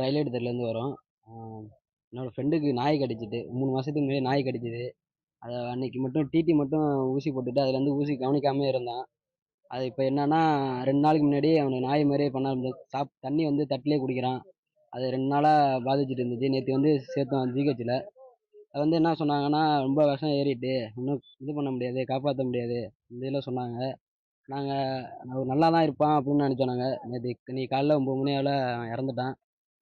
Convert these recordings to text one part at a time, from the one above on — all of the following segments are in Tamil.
நான் ரயில்வே தெருலேருந்து வரோம். என்னோடய ஃப்ரெண்டுக்கு நாய் கடிச்சிட்டு மூணு மாதத்துக்கு முன்னாடி நாய் கடிச்சிது. அதை அன்னைக்கு மட்டும் டிடி மட்டும் ஊசி போட்டுட்டு அதுலேருந்து ஊசி கவனிக்காமே இருந்தான். அது இப்போ என்னன்னா ரெண்டு நாளைக்கு முன்னாடி அவனுக்கு நாய் மாதிரியே பண்ண ஆரம்பிச்சு சாப் தண்ணி வந்து தட்டிலே குடிக்கிறான். அது ரெண்டு நாளாக பாதிச்சுட்டு இருந்துச்சு. நேற்று வந்து சேர்த்தோம் ஜிஹெச்சில் அது வந்து என்ன சொன்னாங்கன்னா ரொம்ப விஷம் ஏறிட்டு இன்னும் இது பண்ண முடியாது காப்பாற்ற முடியாது இந்த இதில் சொன்னாங்க. நாங்கள் அவர் நல்லா தான் இருப்பான் அப்படின்னு நினச்சோம் நாங்கள் நேற்று நீ காலைல ஒம்பது மணி அளவில் அவன் இறந்துட்டான்.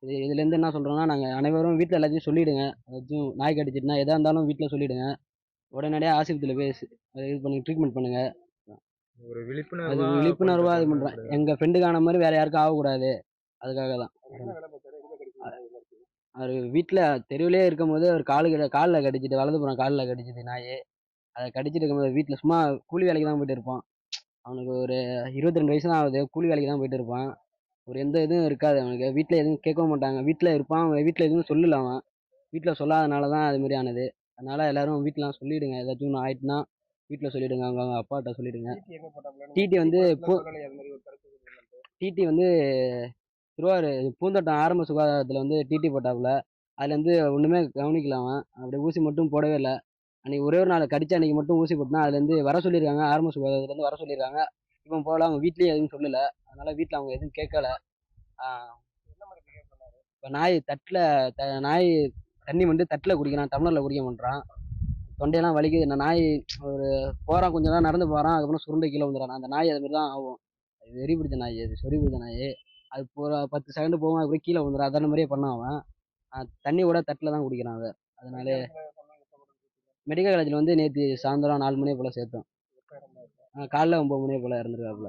இது இதுலேருந்து என்ன சொல்கிறோன்னா நாங்கள் அனைவரும் வீட்டில் எல்லாத்தையும் சொல்லிவிடுங்க ஏதாச்சும் நாய் கடிச்சிட்டுனா எதாக இருந்தாலும் வீட்டில் சொல்லிவிடுங்க உடனடியாக ஆஸ்பத்திரியில் போய் அதை இது பண்ணி ட்ரீட்மெண்ட் பண்ணுங்கள் ஒரு அது விழிப்புணர்வு விழிப்புணர்வாக இது பண்ணுறேன் எங்கள் ஃப்ரெண்டுக்கான மாதிரி வேறு யாருக்கும் ஆகக்கூடாது. அதுக்காக தான். அவர் வீட்டில் தெருவிலே இருக்கும்போது அவர் காலு காலில் கடிச்சிட்டு வலதுபுறம் காலில் கடிச்சிது நாய். அதை கடிச்சிட்டு இருக்கும்போது வீட்டில் சும்மா கூலி வேலைக்கு தான் போயிட்டு இருப்பான். அவனுக்கு ஒரு இருபத்தி ரெண்டு வயசு தான் ஆகுது. கூலி வேலைக்கு தான் போயிட்டு இருப்பான். ஒரு எந்த இதுவும் இருக்காது. அவனுக்கு வீட்டில் எதுவும் கேட்கவும் மாட்டாங்க. வீட்டில் இருப்பான். அவன் வீட்டில் எதுவும் சொல்லல அவன். வீட்டில் சொல்லாதனால தான் அது மாதிரி ஆனது அதனால எல்லாரும் வீட்டிலாம் சொல்லிடுங்க. ஏதாச்சும் ஒன்று ஆயிட்டுனா வீட்டில் சொல்லிடுங்க. அவங்க அவங்க அப்பாட்ட சொல்லிடுங்க. டிடி வந்து டிடி வந்து திருவாரூர் பூந்தோட்டம் ஆரம்ப சுகாதாரத்தில் வந்து டிடி போட்டாப்புல. அதுலேருந்து ஒன்றுமே கவனிக்கல அவன். அப்படியே ஊசி மட்டும் போடவே இல்லை. அன்றைக்கி ஒரே ஒரு நாள் கடிச்ச அன்றைக்கி மட்டும் ஊசி போட்டுனா அதுலேருந்து வர சொல்லியிருக்காங்க. ஆரம்ப சுகாதாரத்துலேருந்து வர சொல்லியிருக்காங்க. இப்போ போகல அவங்க வீட்லேயும் எதுவும் சொல்லலை. அதனால் வீட்டில் அவங்க எதுவும் கேட்கல இப்போ நாய் தட்டில் த நாய் தண்ணி வந்து தட்டில் குடிக்கிறான் டம்ளரில் குடிக்க மாட்றான். தொண்டையெல்லாம் வலிக்குது. இந்த நாய் ஒரு போகிறான் கொஞ்ச நேரம் நடந்து போகிறான் அதுக்கப்புறம் சுருண்டை கீழே வந்துடுறான் அந்த நாய் அது மாதிரி தான் ஆகும். அது வெறி பிடிச்ச நாய் அது சொறி பிடிச்ச நாய். அது போகிற பத்து செகண்ட் போகும் அதுக்கப்புறம் கீழே வந்துடும் அதன மாதிரியே பண்ணான் அவன். தண்ணி கூட தட்டில் தான் குடிக்கிறான் அதை அதனாலே மெடிக்கல் காலேஜில் வந்து நேற்று சாயந்தரம் நாலு மணியை போல் சேர்த்தோம். காலைல ஒம்பது மணியை போல் இறந்துருக்காப்புல